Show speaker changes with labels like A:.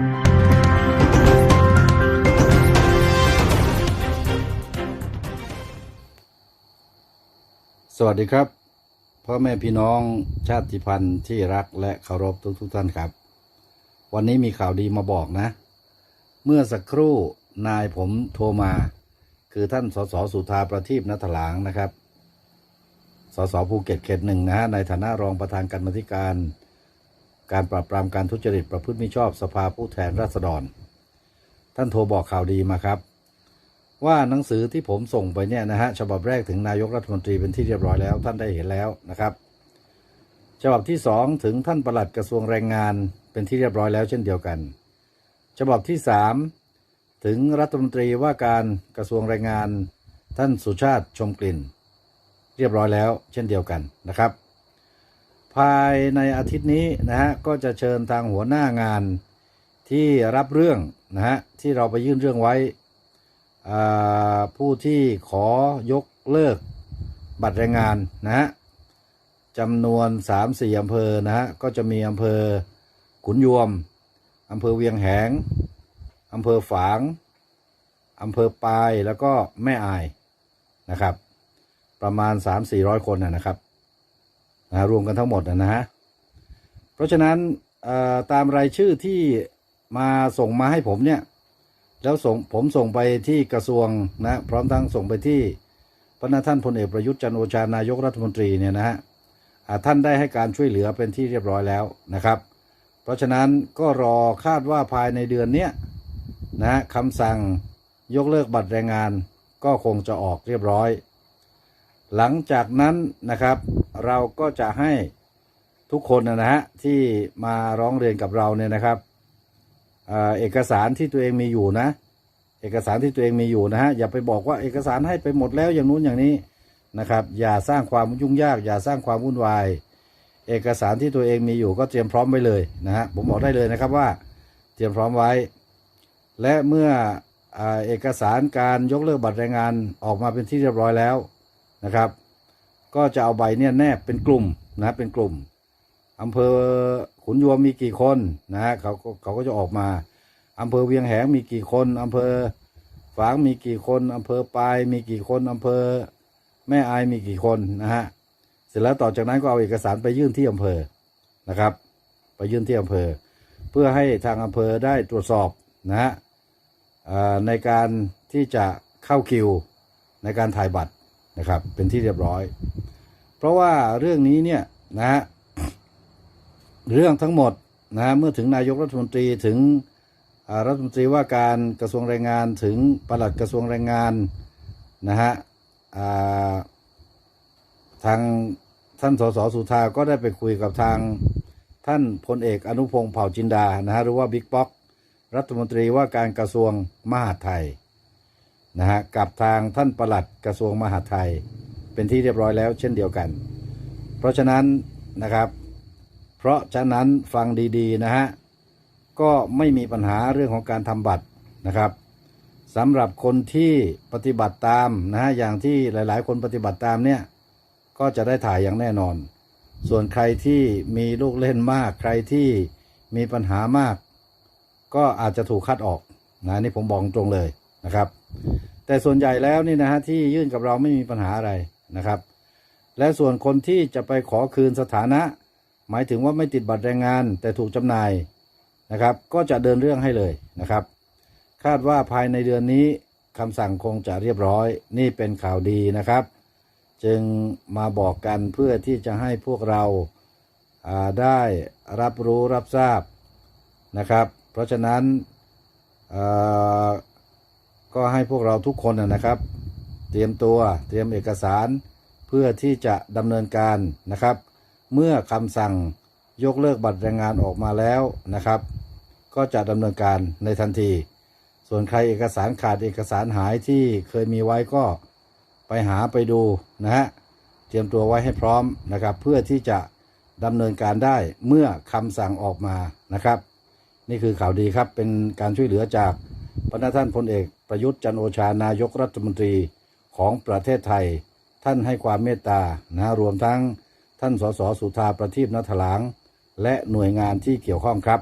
A: สวัสดีครับ พ่อแม่พี่น้องชาติพันธุ์ที่รักและเคารพทุกทุกท่านครับ วันนี้มีข่าวดีมาบอกนะ เมื่อสักครู่นายผมโทรมา คือท่านสสสุธาประทีปนัทหลางนะครับสสภูเก็ตเขตหนึ่งนะฮะในฐานะรองประธานการบัธิการ การปราบปรามการทุจริตประพฤติมิชอบสภาผู้แทนราษฎร ท่านโทรบอกข่าวดีมาครับ ว่าหนังสือที่ผมส่งไปเนี่ยนะฮะฉบับแรกถึงนายกรัฐมนตรีเป็นที่เรียบร้อยแล้ว ท่านได้เห็นแล้วนะครับฉบับที่สองถึงท่านปลัดกระทรวงแรงงานเป็นที่เรียบร้อยแล้วเช่นเดียวกัน ฉบับที่สามถึงรัฐมนตรีว่าการกระทรวงแรงงาน ท่านสุชาติชมกลิ่น เรียบร้อยแล้วเช่นเดียวกันนะครับ ภายในอาทิตย์นี้นะฮะก็จะเชิญทางหัวหน้างานที่รับเรื่องนะฮะที่เราไปยื่นเรื่องไว้ ผู้ที่ขอยกเลิกบัตรแรงงานนะฮะจำนวน 3-4อำเภอนะฮะก็จะมีอำเภอขุนยวมอำเภอเวียงแหงอำเภอฝางอำเภอปายแล้วก็แม่อายนะครับ ประมาณ 3-400 คนนะครับ นะรวมกันทั้งหมดนะฮะเพราะฉะนั้นตามรายชื่อที่มาส่งมาให้ผมเนี่ย แล้วส่งผมส่งไปที่กระทรวงนะพร้อมทั้งส่งไปที่พระนาท่านพลเอกประยุทธ์จันโอชานายกรัฐมนตรีเนี่ยนะฮะท่านได้ให้การช่วยเหลือเป็นที่เรียบร้อยแล้วนะครับ เพราะฉะนั้นก็รอคาดว่าภายในเดือนเนี้ยนะคำสั่งยกเลิกบัตรแรงงานก็คงจะออกเรียบร้อย หลังจากนั้นนะครับ เราก็จะให้ทุกคนนะฮะที่มาร้องเรียนกับเราเนี่ยนะครับเอกสารที่ตัวเองมีอยู่นะ เอกสารที่ตัวเองมีอยู่นะฮะอย่าไปบอกว่าเอกสารให้ไปหมดแล้วอย่างนู้นอย่างนี้นะครับ อย่าสร้างความยุ่งยาก อย่าสร้างความวุ่นวายเอกสารที่ตัวเองมีอยู่ก็เตรียมพร้อมไว้เลยนะฮะผมบอกได้เลยนะครับว่า เตรียมพร้อมไว้ และเมื่อเอกสารการยกเลิกบัตรแรงงานออกมาเป็นที่เรียบร้อยแล้ว นะครับ ก็จะเอาใบเนี่ยแนบเป็นกลุ่มนะเป็นกลุ่มอำเภอขุนยวมมีกี่คนนะฮะเขาก็เขาก็จะออกมาอำเภอเวียงแหงมีกี่คนอำเภอฝางมีกี่คนอำเภอปลายมีกี่คนอำเภอแม่อายมีกี่คนนะฮะเสร็จแล้วต่อจากนั้นก็เอาเอกสารไปยื่นที่อำเภอนะครับ ไปยื่นที่อำเภอ เพื่อให้ทางอำเภอได้ตรวจสอบนะฮะในการที่จะเข้าคิวในการถ่ายบัตร นะครับ เป็นที่เรียบร้อย เพราะว่าเรื่องนี้เนี่ยนะฮะเรื่องทั้งหมดนะฮะเมื่อถึงนายกรัฐมนตรีถึงรัฐมนตรีว่าการกระทรวงแรงงานถึงปลัดกระทรวงแรงงานนะฮะทางท่านสสสุธาก็ได้ไปคุยกับทางท่านพลเอกอนุพงศ์เผ่าจินดานะฮะหรือว่าบิ๊กป๊อกรัฐมนตรีว่าการกระทรวงมหาดไทย นะฮะกับทางท่านประหลัดกระทรวงมหาดไทย เป็นที่เรียบร้อยแล้วเช่นเดียวกัน เพราะฉะนั้นนะครับ เพราะฉะนั้นฟังดีๆนะฮะก็ไม่มีปัญหาเรื่องของการทำบัตรนะครับสำหรับคนที่ปฏิบัติตามนะฮะอย่างที่หลายๆ คนปฏิบัติตามเนี่ยก็จะได้ถ่ายอย่างแน่นอน ส่วนใครที่มีลูกเล่นมาก ใครที่มีปัญหามาก ก็อาจจะถูกคัดออกนะนี่ผมบอกตรงเลยนะครับ แต่ส่วนใหญ่แล้วนี่นะฮะที่ยื่นกับเราไม่มีปัญหาอะไรนะครับ และส่วนคนที่จะไปขอคืนสถานะ หมายถึงว่าไม่ติดบัตรแรงงาน แต่ถูกจำหน่ายนะครับ ก็จะเดินเรื่องให้เลยนะครับ คาดว่าภายในเดือนนี้คำสั่งคงจะเรียบร้อย นี่เป็นข่าวดีนะครับ จึงมาบอกกันเพื่อที่จะให้พวกเราาได้รับรู้รับทราบนะครับ เพราะฉะนั้นอา ก็ให้พวกเราทุกคนนะครับ เตรียมตัวเตรียมเอกสารเพื่อที่จะดำเนินการนะครับ เมื่อคำสั่งยกเลิกบัตรแรงงานออกมาแล้วนะครับ ก็จะดำเนินการในทันที ส่วนใครเอกสารขาดเอกสารหายที่เคยมีไว้ก็ไปหาไปดูนะฮะเตรียมตัวไว้ให้พร้อมนะครับ เพื่อที่จะดำเนินการได้เมื่อคำสั่งออกมานะครับ นี่คือข่าวดีครับเป็นการช่วยเหลือจากพระท่านพลเอก ประยุทธ์จันโอชานายกรัฐมนตรีของประเทศไทย ท่านให้ความเมตตานะรวมทั้งท่านสสสุธาประทีปนัทหลางและหน่วยงานที่เกี่ยวข้องครับ